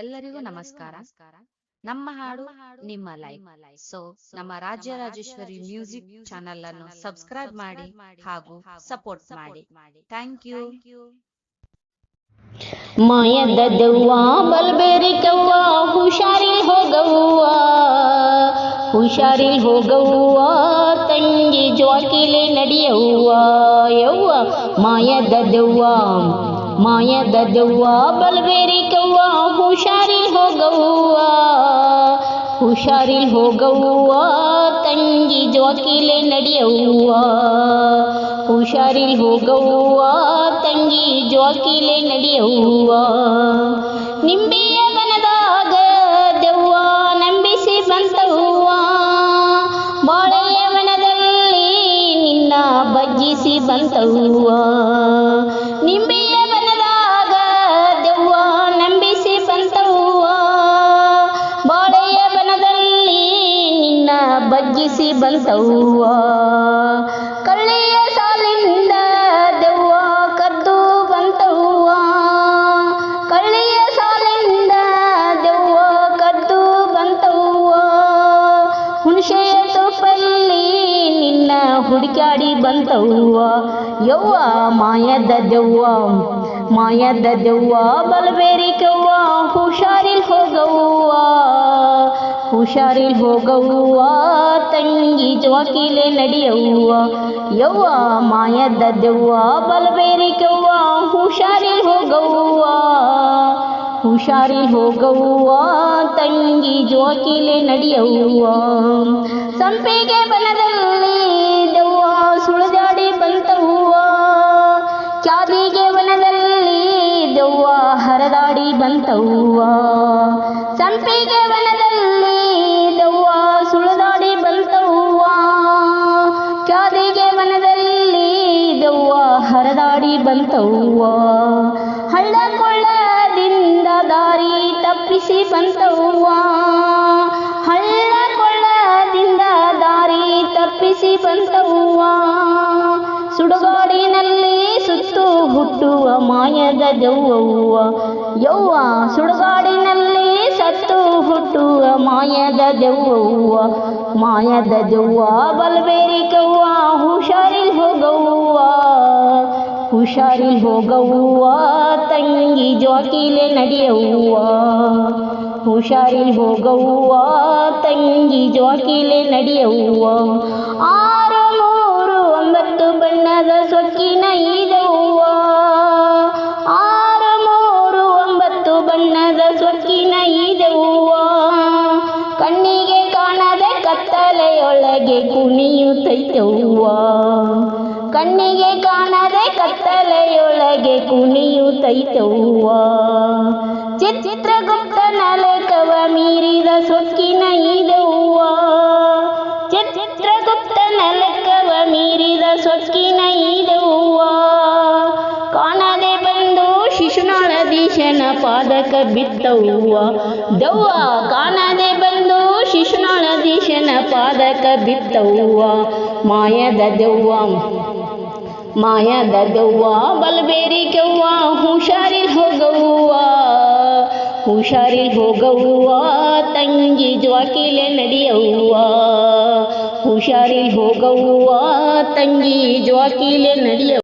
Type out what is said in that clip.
ಎಲ್ಲರಿಗೂ ನಮಸ್ಕಾರ. ನಮ್ಮ ಹಾಡು ನಿಮ್ಮ ಲೈಫ್. ಸೊ ನಮ್ಮ ರಾಜ್ಯ ರಾಜೇಶ್ವರಿ ಮ್ಯೂಸಿಕ್ ಚಾನೆಲ್ ಅನ್ನು ಸಬ್ಸ್ಕ್ರೈಬ್ ಮಾಡಿ ಹಾಗೂ ಸಪೋರ್ಟ್ ಮಾಡಿ. ಥ್ಯಾಂಕ್ ಯು ಮಾಯದ ದೆವ್ವ ಬಲ್ಬೇರಿ ಕವ್ವ ಹುಷಾರಿಲ್ ಹೋಗವ್ವ ಹುಷಾರಿಲ್ ಹೋಗವ್ವ ತಂಗಿ ಜ್ವಾಕಿಲೆ ನಡೆಯವ್ವ ಯವ್ವ ಮಾಯದ ದೆವ್ವ. ಮಾಯದ ದವ್ವ ಬಲ್ಬೇರಿ ಕವ್ವ, ಹುಷಾರಿಲ್ ಹೋಗವ್ವ ಹುಷಾರಿಲ್ ಹೋಗವ್ವ, ತಂಗಿ ಜೋಕಿಲೆ ನಡೆಯವ್ವ, ಹುಷಾರಿಲ್ ಹೋಗವ್ವ, ತಂಗಿ ಜೋಕಿಲೆ ನಡೆಯವ್ವ. ನಿಂಬೆಯ ಬನದಾಗ ದೆವ್ವ ನಂಬಿಸಿ ಬಂತವ್ವ, ಬಾಳೆಯವನದಲ್ಲಿ ನಿನ್ನ ಬಜ್ಜಿಸಿ ಬಂತವ್ವ. ಬಗ್ಗಿಸಿ ಬಂತವ್ವ ಕಳ್ಳಿಯ ಸಾಲಿನಿಂದ ದೆವ್ವ ಕದ್ದು ಬಂತವ್ವ. ಕಳ್ಳಿಯ ಸಾಲಿನಿಂದ ದೆವ್ವ ಕದ್ದು ಬಂತವ್ವ. ಹುಣಸೆಯ ತುಪ್ಪಲ್ಲಿ ನಿನ್ನ ಹುಡುಕಾಡಿ ಬಂತವ್ವ. ಯವ್ವ, ಮಾಯದ ದೆವ್ವ ಮಾಯದ ದೆವ್ವ, ಬಲಬೇರಿ ಕವ್ವ, ಹುಷಾರಿಲ್ ಹೋಗವ್ವ. ಹುಷಾರಿಲ್ ಹೋಗವ್ವ, ತಂಗಿ ಜ್ವಾಕಿಲೆ ನಡೆಯವ್ವ, ಯವ್ವ ಮಾಯದ ದೆವ್ವ ಬಲಬೇರಿ ಕವ್ವ ಹುಷಾರಿಲ್ ಹೋಗವ್ವ. ಹುಷಾರಿಲ್ ಹೋಗವ್ವ, ತಂಗಿ ಜ್ವಾಕಿಲೆ ನಡೆಯವ್ವ. ಸಂಪಿಗೆ ಬನದಲ್ಲಿ ದೆವ್ವ ಸುಳಿದಾಡಿ ಬಂತವ್ವ. ಕ್ಯಾದಿಗೆ ವನದಲ್ಲಿ ದೆವ್ವ ಹರದಾಡಿ ಬಂತವ್ವ. ಸಂಪಿಗೆ ಹಳ್ಳ ಕೊಳ್ಳದಿಂದ ದಾರಿ ತಪ್ಪಿಸಿ ಬಂತವ್ವ ಹಳ್ಳ ಕೊಳ್ಳದಿಂದ ದಾರಿ ತಪ್ಪಿಸಿ ಬಂತವ್ವ ಸುಡುಗಾಡಿನಲ್ಲಿ ಸುತ್ತು ಹುಟ್ಟುವ ಮಾಯದ ದೆವ್ವವ್ವ. ಯವ್ವ, ಸುಡುಗಾಡಿನಲ್ಲಿ ಸತ್ತು ಹುಟ್ಟುವ ಮಾಯದ ದೆವ್ವವ್ವ. ಮಾಯದ ದೆವ್ವ ಬಲ್ಬೇರಿ ಕವ್ವ ಹುಷಾರಿಲ್ ಹೋಗವ್ವ. ಹುಷಾರಿಲ್ ಹೋಗವ್ವ, ತಂಗಿ ಜೋಕಿಲೆ ನಡೆಯವ್ವ. ಹುಷಾರಿ ಹೋಗವ್ವ, ತಂಗಿ ಜೋಕಿಲೆ ನಡೆಯವ್ವ. ಆರು, ಮೂರು, ಒಂಬತ್ತು ಬಣ್ಣದ ಸೊಕ್ಕಿನ ಇದವ್ವ ಆರು, ಮೂರು, ಒಂಬತ್ತು ಬಣ್ಣದ ಸೊಕ್ಕಿನ ಇದವ್ವ ಕಣ್ಣಿಗೆ ಕಾಣದೆ ಕತ್ತಲೆಯೊಳಗೆ ಕುಣಿಯುತ್ತೈತವ್ವ ಕಣ್ಣಿಗೆ ಕಾಣದೆ ಕತ್ತಲೆಯೊಳಗೆ ಕುಣಿಯುತ್ತೈತವ್ವ ಚಿತ್ರಗುಪ್ತನ ನಲಕವ ಮೀರಿದ ಸೊಕ್ಕಿನ ಇದವ್ವ ಚಿತ್ರಗುಪ್ತನ ಲೆಕ್ಕವ ಮೀರಿದ ಸೊಕ್ಕಿನ ಇದವ್ವ ಕಾಣದೆ ಬಂದು ಶಿಶುನಾಳಧೀಶನ ಪಾದಕ ಬಿತ್ತವ್ವ. ದವ್ವ, ಕಾಣದೆ ಬಂದು ಶಿಶುನಾಳಧೀಶನ ಪಾದಕ ಬಿತ್ತವ್ವ. ಮಾಯದ ದೆವ್ವ. ಮಾಯದ ದೆವ್ವ ಬಲ್ಬೇರಿ ಕೆವ್ವ ಹುಷಾರಿಲ್ ಹೋಗವ್ವ ಹುಷಾರಿಲ್ ಹೋಗವ್ವ ತಂಗಿ ಜ್ವಾಕಿಲೆ ನಡೆಯವ್ವ ಹುಷಾರಿಲ್ ಹೋಗವ್ವ ತಂಗಿ ಜ್ವಾಕಿಲೆ ನಡೆಯವ್ವ